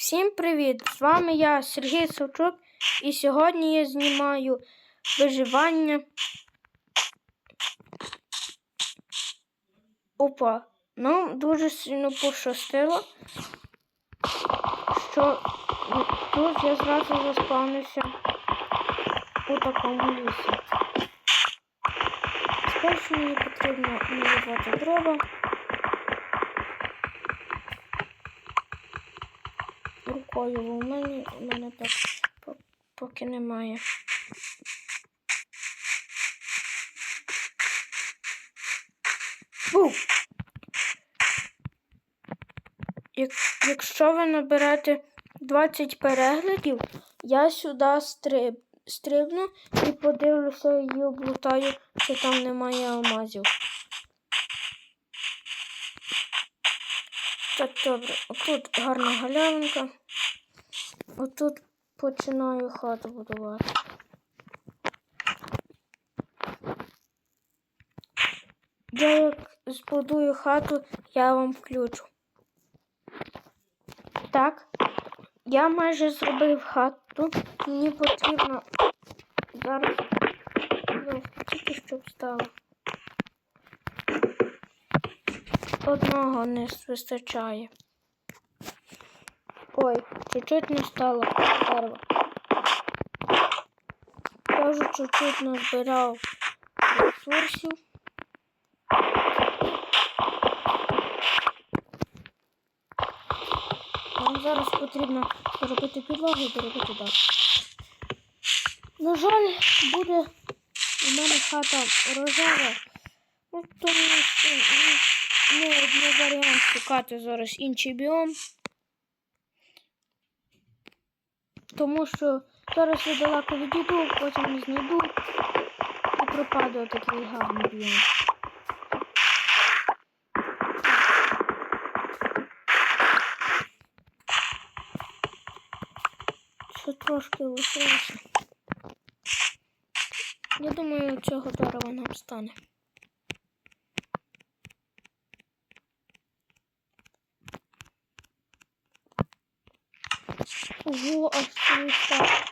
Всім привіт! З вами я, Сергій Савчук, і сьогодні я знімаю виживання. Опа, нам дуже сильно пощастило, що тут я зразу заспавнився у такому лісі. Спершу мені потрібно наливати дрова. Рукою, бо в мене, в мене так поки немає. Якщо ви наберете 20 переглядів, я сюди стриб, стрибну і подивлюся і облутаю, що там немає алмазів. Так, добре, отут гарна галявинка. Отут починаю хату будувати. Я як збудую хату, я вам включу. Так, я майже зробив хату. Мені потрібно зараз ну, тільки щоб стало. Одного не вистачає. Ой, чуть-чуть не стало дерева. Я вже чуть-чуть назбирав ресурсів. Нам зараз потрібно зробити підлогу і доробити дах. На жаль, буде у мене хата рожева. Ну, тому що ну, не варіант шукати зараз інший біом. Тому що зараз я далеко відійду, потім не знайду і пропаде такий гарний біом. Ще трошки лишилося. Я думаю, цього дерева нам стане. 我是大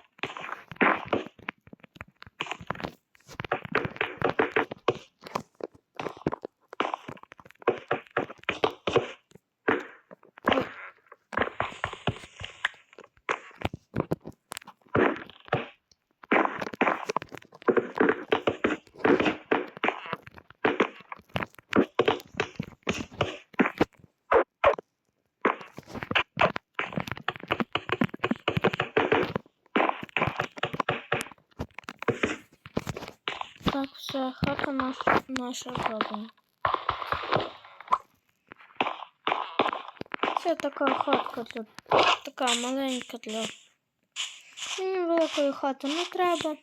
Так, все, хата наша, наша зроблена. Це така хатка для така маленька для Мені великої хати не треба.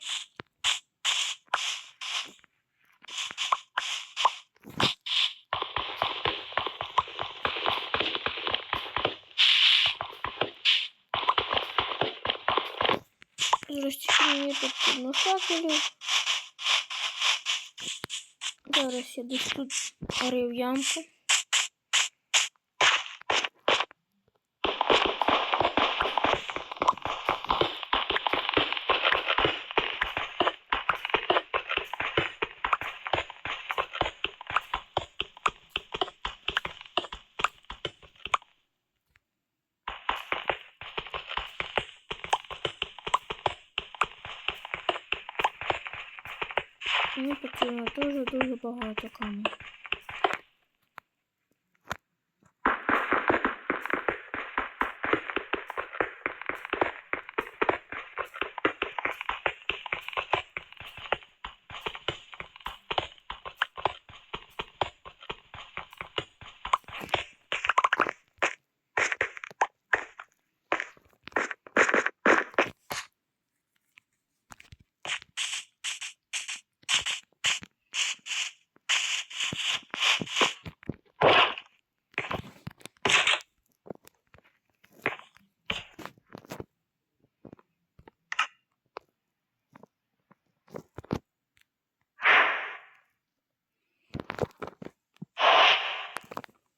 Зрості мені потрібно факелів. Зараз я десь тут рив Мені потрібно дуже-дуже багато камінь.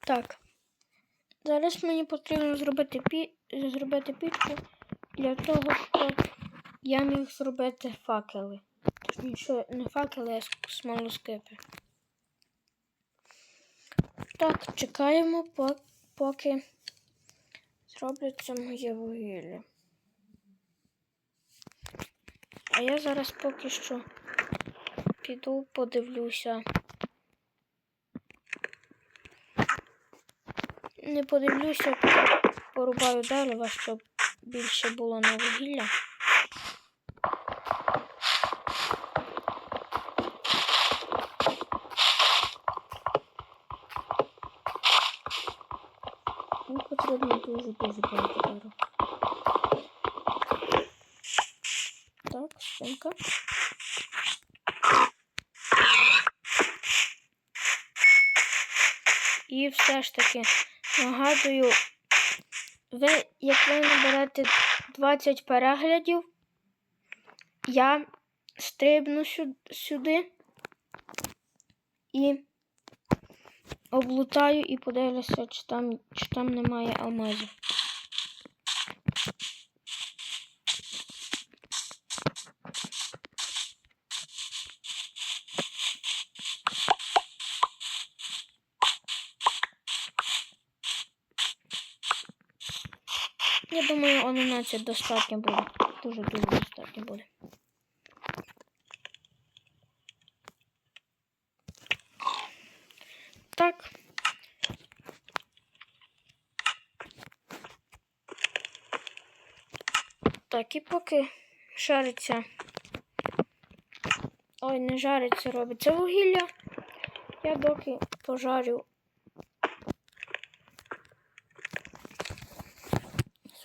Так. Зараз мені потрібно зробити, пі... зробити пічку для того, щоб я міг зробити факели. Точніше, не факели, а смолоскипи. Так, чекаємо, поки зробляться моє вугілля. А я зараз поки що піду подивлюся. Не подивлюся, порубаю дерева, щоб більше було на вугілля. Мені потрібно дуже-дуже багато дерева. Так, спинка. І все ж таки нагадую, ви, як ви наберете 20 переглядів, я стрибну сюди і облутаю і подивлюся, чи там, чи там немає алмазів. Я думаю, 11 достатньо буде. Дуже дуже достатньо буде. Так. Так, і поки жариться. Ой, не жариться, робиться вугілля. Я доки пожарю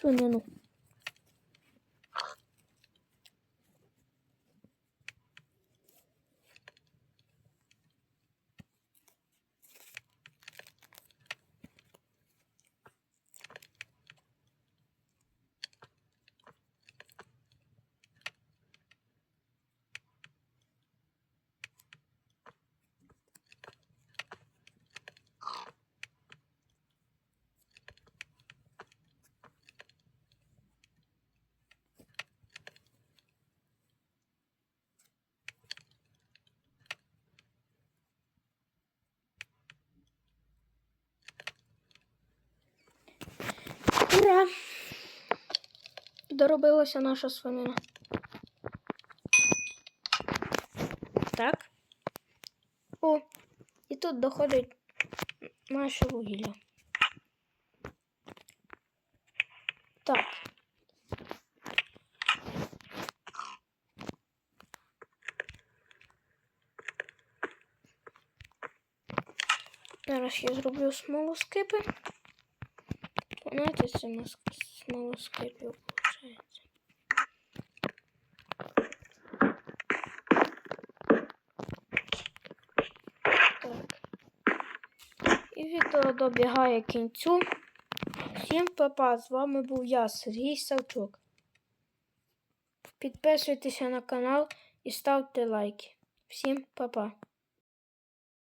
瞬间的 Ура! Доробилася наша свинина. Так. О, і тут доходить наше вугілля. Так. Зараз я зроблю смолоскипи. 12 смос- смолоскипів виходить. Так. І відео добігає кінцю. Всім папа, з вами був я, Сергій Савчук. Підписуйтеся на канал і ставте лайки. Всім па-па.